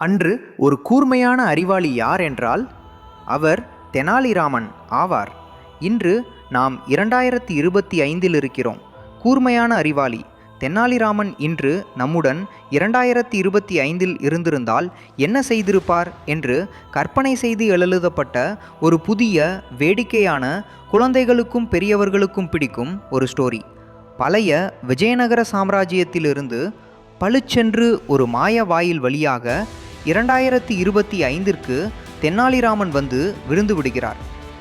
அன்று ஒரு கூர்மையான அறிவாளி யார் என்றால் அவர் தெனாலிராமன் ஆவார். இன்று நாம் இரண்டாயிரத்தி இருபத்தி ஐந்தில் இருக்கிறோம். கூர்மையான அறிவாளி. தெனாலிராமன் இன்று நம்முடன் இரண்டாயிரத்தி இருபத்தி ஐந்தில் இருந்திருந்தால் என்ன செய்திருப்பார் என்று கற்பனை செய்து எழுதப்பட்ட ஒரு புதிய வேடிக்கையான குழந்தைகளுக்கும் பெரியவர்களுக்கும் பிடிக்கும் ஒரு ஸ்டோரி. பழைய விஜயநகர சாம்ராஜ்யத்திலிருந்து பளிச்சென்று ஒரு மாய வாயில் வழியாக இரண்டாயிரத்தி இருபத்தி ஐந்திற்கு தென்னாலிராமன் வந்து விழுந்து விடுகிறார்.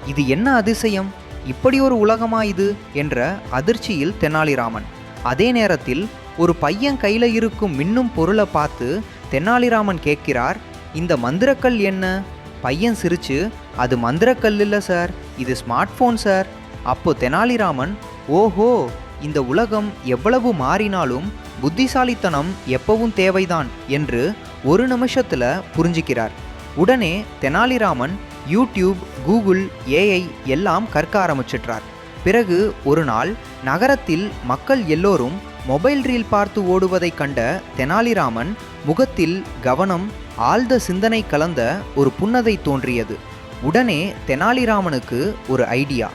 இது என்ன அதிசயம்? இப்படி ஒரு உலகமா இது? என்ற அதிர்ச்சியில் தென்னாலிராமன். அதே நேரத்தில் ஒரு பையன் கையில் இருக்கும் மின்னும் பொருளை பார்த்து தெனாலிராமன் கேட்கிறார் இந்த மந்திரக்கல் என்ன? பையன் சிரிச்சு அது மந்திரக்கல் இல்லை சார் இது ஸ்மார்ட் ஃபோன் சார். அப்போ தெனாலிராமன் ஓஹோ இந்த உலகம் எவ்வளவு மாறினாலும் புத்திசாலித்தனம் எப்பவும் தேவைதான் என்று ஒரு நிமிஷத்தில் புரிஞ்சுக்கிறார். உடனே தெனாலிராமன் யூடியூப் கூகுள் ஏஐ எல்லாம் கற்க ஆரம்பிச்சிட்றார். பிறகு ஒரு நாள் நகரத்தில் மக்கள் எல்லோரும் மொபைல் ரீல் பார்த்து ஓடுவதைக் கண்ட தெனாலிராமன் முகத்தில் கவனம் ஆழ்ந்த சிந்தனை கலந்த ஒரு புன்னதை தோன்றியது. உடனே தெனாலிராமனுக்கு ஒரு ஐடியா.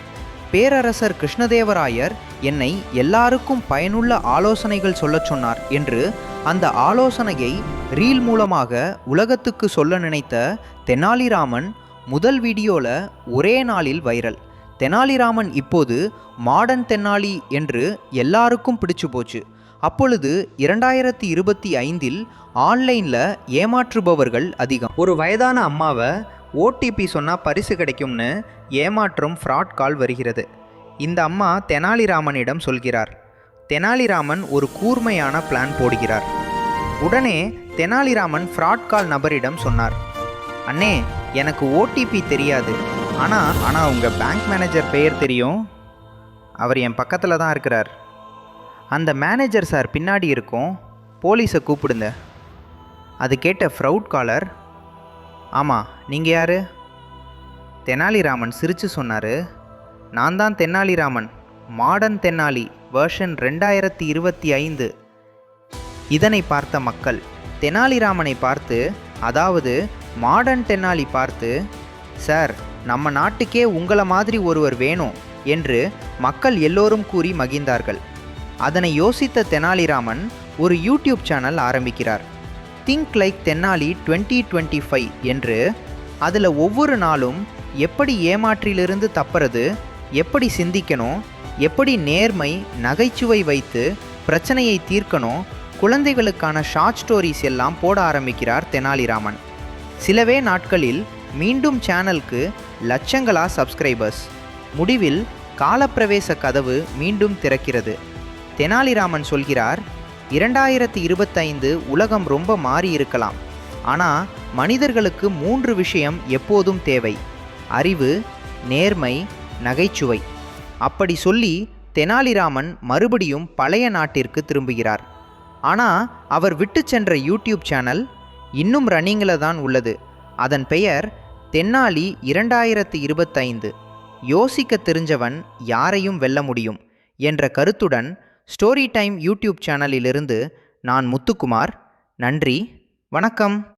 பேரரசர் கிருஷ்ணதேவராயர் என்னை எல்லாருக்கும் பயனுள்ள ஆலோசனைகள் சொல்லச் சொன்னார் என்று அந்த ஆலோசனையை ரீல் மூலமாக உலகத்துக்கு சொல்ல நினைத்த தெனாலிராமன் முதல் வீடியோவில் ஒரே நாளில் வைரல். தெனாலிராமன் இப்போது மாடர்ன் தென்னாலி என்று எல்லாருக்கும் பிடிச்சு போச்சு. அப்பொழுது இரண்டாயிரத்தி இருபத்தி ஐந்தில் ஆன்லைனில் ஏமாற்றுபவர்கள் அதிகம். ஒரு வயதான அம்மாவை ஓடிபி சொன்னால் பரிசு கிடைக்கும்னு ஏமாற்றும் ஃப்ராட் கால் வருகிறது. இந்த அம்மா தெனாலிராமனிடம் சொல்கிறார். தெனாலிராமன் ஒரு கூர்மையான பிளான் போடுகிறார். உடனே தெனாலிராமன் ஃப்ராட் கால் நபரிடம் சொன்னார். அண்ணே எனக்கு ஓடிபி தெரியாது. ஆனால் ஆனால் உங்கள் பேங்க் மேனேஜர் பெயர் தெரியும்? அவர் என் பக்கத்தில் தான் இருக்கிறார். அந்த மேனேஜர் சார் பின்னாடி இருக்கும். போலீஸை கூப்பிடுங்க. அது கேட்ட ஃப்ரவுட் காலர் ஆமாம் நீங்கள் யார்? தெனாலிராமன் சிரித்து சொன்னார். நான் தான் தென்னாலிராமன் மாடர்ன் தென்னாலி வேர்ஷன் ரெண்டாயிரத்தி இருபத்தி ஐந்து. இதனை பார்த்த மக்கள் தெனாலிராமனை பார்த்து அதாவது மாடர்ன் தெனாலி பார்த்து சார் நம்ம நாட்டுக்கே உங்களை மாதிரி ஒருவர் வேணும் என்று மக்கள் எல்லோரும் கூறி மகிழ்ந்தார்கள். அதனை யோசித்த தெனாலிராமன் ஒரு யூடியூப் சேனல் ஆரம்பிக்கிறார். Think like Tenali twenty twenty five என்று அதில் ஒவ்வொரு நாளும் எப்படி ஏமாற்றிலிருந்து தப்புறது எப்படி சிந்திக்கணும் எப்படி நேர்மை நகைச்சுவை வைத்து பிரச்சனையை தீர்க்கணும் குழந்தைகளுக்கான ஷார்ட் ஸ்டோரிஸ் எல்லாம் போட ஆரம்பிக்கிறார் தெனாலிராமன். சிலவே நாட்களில் மீண்டும் சேனலுக்கு லட்சங்களா சப்ஸ்கிரைபர்ஸ் முடிவில் காலப்பிரவேச கதவு மீண்டும் திறக்கிறது. தெனாலிராமன் சொல்கிறார் இரண்டாயிரத்தி இருபத்தைந்து உலகம் ரொம்ப மாறி இருக்கலாம். ஆனால் மனிதர்களுக்கு மூன்று விஷயம் எப்போதும் தேவை. அறிவு நேர்மை நகைச்சுவை. அப்படி சொல்லி தெனாலிராமன் மறுபடியும் பழைய நாட்டிற்கு திரும்புகிறார். ஆனால் அவர் விட்டு சென்ற யூடியூப் சேனல் இன்னும் ரன்னிங்கில் தான் உள்ளது. அதன் பெயர் தென்னாலி இரண்டாயிரத்து இருபத்தைந்து. யோசிக்க தெரிஞ்சவன் யாரையும் வெல்ல முடியும் என்ற கருத்துடன் ஸ்டோரி டைம் யூடியூப் சேனலிலிருந்து நான் முத்துக்குமார். நன்றி வணக்கம்.